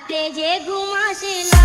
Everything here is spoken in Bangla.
রাতে যে ঘুমাসে